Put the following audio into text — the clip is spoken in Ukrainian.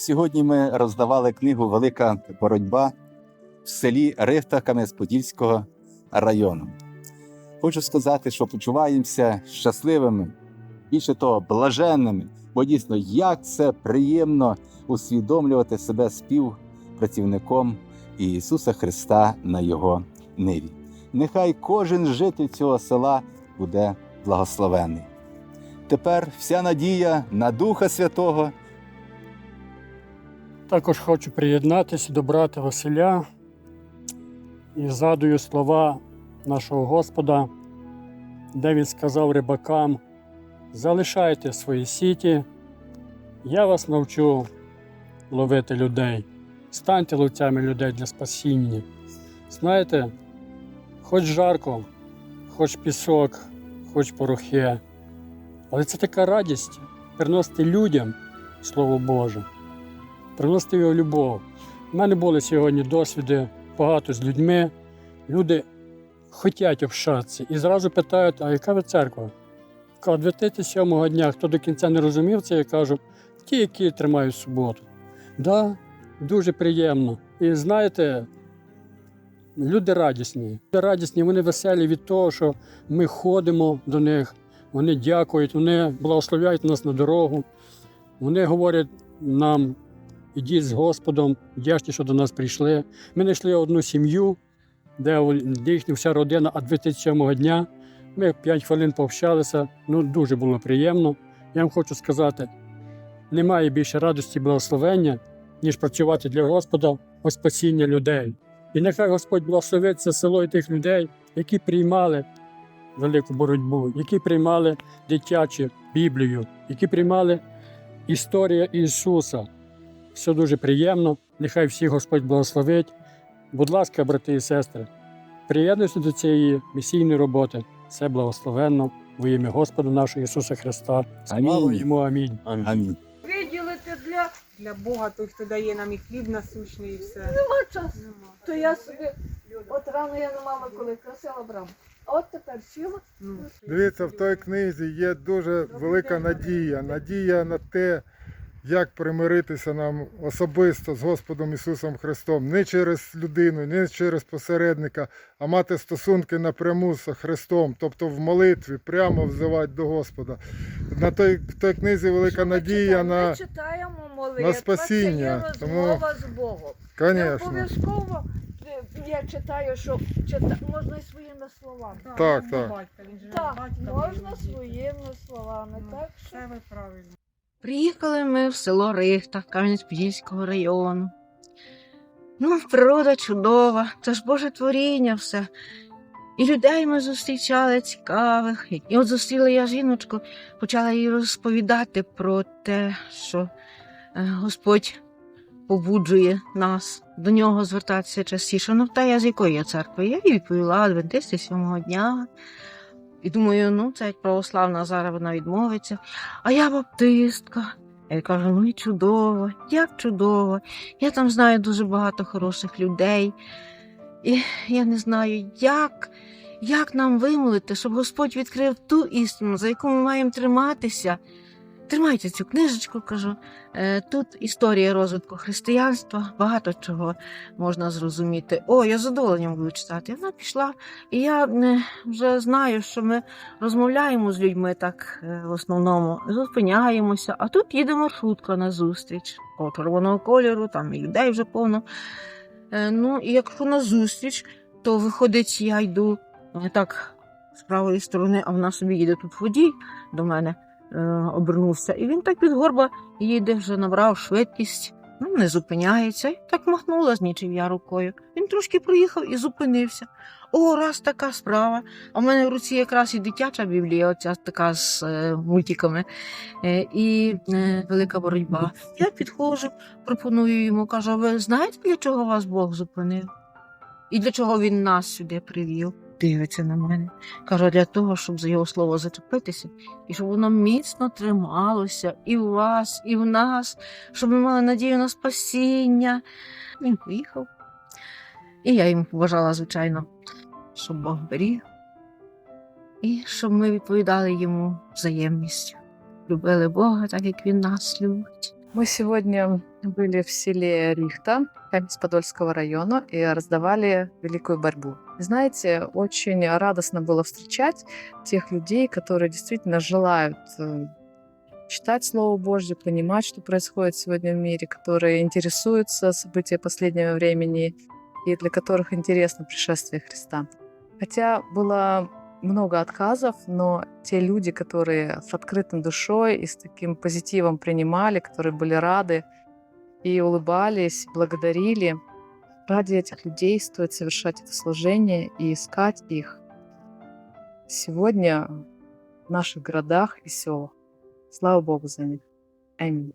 Сьогодні ми роздавали книгу Велика боротьба в селі Рихта Кам'янець-Подільського району. Хочу сказати, що почуваємося щасливими, більше того, блаженними, бо дійсно, як це приємно усвідомлювати себе співпрацівником Ісуса Христа на Його ниві. Нехай кожен житель цього села буде благословений. Тепер вся надія на Духа Святого Також хочу приєднатися до брата Василя і згадую слова нашого Господа, де він сказав рибакам: залишайте свої сіті, я вас навчу ловити людей, станьте ловцями людей для спасіння. Знаєте, хоч жарко, хоч пісок, хоч порохи, але це така радість приносити людям Слово Боже приносити його любов. У мене були сьогодні досвіди багато з людьми. Люди хочуть общатися і зразу питають, а яка ви церква? Кажу, 27-го дня, хто до кінця не розумів це, я кажу, ті, які тримають суботу. Да, дуже приємно. І знаєте, люди радісні. Люди радісні, вони веселі від того, що ми ходимо до них, вони дякують, вони благословляють нас на дорогу. Вони говорять нам, ідіть з Господом, вдячні, що до нас прийшли. Ми знайшли одну сім'ю, де їхня вся родина, а 27-го дня ми 5 хвилин пообщалися. Ну, дуже було приємно. Я вам хочу сказати, немає більше радості і благословення, ніж працювати для Господа о спасіння людей. І нехай Господь благословить це село і тих людей, які приймали велику боротьбу, які приймали дитячу Біблію, які приймали історію Ісуса. Все дуже приємно. Нехай всіх Господь благословить. Будь ласка, брати і сестри, приєднуйтесь до цієї місійної роботи. Це благословенно во ім'я Господа нашого Ісуса Христа. Слава Амінь. йому, амінь. Амінь. Виділити для, для Бога, той, хто дає нам і хліб насущний, і все. Нема часу. Нема. То я собі, от рано я не мала коли красила браму. А от тепер сіла. Ну, Дивіться, в той книзі є дуже велика надія. Надія на те, як примиритися нам особисто з Господом Ісусом Христом, не через людину, не через посередника, а мати стосунки напряму з Христом, тобто в молитві, прямо взивати до Господа. На той, в той книзі велика надія на, Ми читаємо молитва, на спасіння. Це є Тому- з Богом. Не звісно. обов'язково е, я читаю, що чита... можна і своїми словами. Так, так. Батька, він же Так, батька можна своїми словами. Ну, Так що Це ви правильно. Приїхали ми в село Рихта Кам'янець-Подільського району. Ну, природа чудова, це ж Боже творіння все. І людей ми зустрічали цікавих. І от зустріла я жіночку, почала їй розповідати про те, що е, Господь побуджує нас до нього звертатися частіше. Ну, та я з якої я церкви? Я їй відповіла адвентисти сьомого дня. І думаю, ну, це як православна зараз вона відмовиться. А я баптистка. Я кажу, ну і чудово, як чудово. Я там знаю дуже багато хороших людей. І я не знаю, як, як нам вимолити, щоб Господь відкрив ту істину, за яку ми маємо триматися. Тримайте цю книжечку, кажу. Е, Тут історія розвитку християнства, багато чого можна зрозуміти. О, я з задоволенням буду читати. Вона пішла, і я е, вже знаю, що ми розмовляємо з людьми так е, в основному, зупиняємося, а тут їде маршрутка на зустріч. Червоного кольору, там і людей вже повно. Ну, і якщо на зустріч, то виходить, я йду так з правої сторони, а вона собі їде тут водій до мене обернувся. І він так під горба їде, вже набрав швидкість, ну, не зупиняється. Так махнула з нічим я рукою. Він трошки проїхав і зупинився. О, раз така справа. А в мене в руці якраз і дитяча біблія, оця така з е, мультиками, е, і е, велика боротьба. Я підходжу, пропоную йому, кажу, ви знаєте, для чого вас Бог зупинив? І для чого він нас сюди привів? Дивиться на мене. Кажу, для того, щоб за його слово зачепитися, і щоб воно міцно трималося і в вас, і в нас, щоб ми мали надію на спасіння. Він поїхав. І я йому побажала, звичайно, щоб Бог беріг, і щоб ми відповідали йому взаємністю. Любили Бога, так як Він нас любить. Мы сегодня были в селе Рихта Каменец-Подольского района и раздавали великую борьбу. Знаете, очень радостно было встречать тех людей, которые действительно желают э, читать Слово Божье, понимать, что происходит сегодня в мире, которые интересуются событиями последнего времени и для которых интересно пришествие Христа. Хотя было много отказов, но те люди, которые с открытой душой и с таким позитивом принимали, которые были рады и улыбались, благодарили, ради этих людей стоит совершать это служение и искать их сегодня в наших городах и селах. Слава Богу за них. Аминь.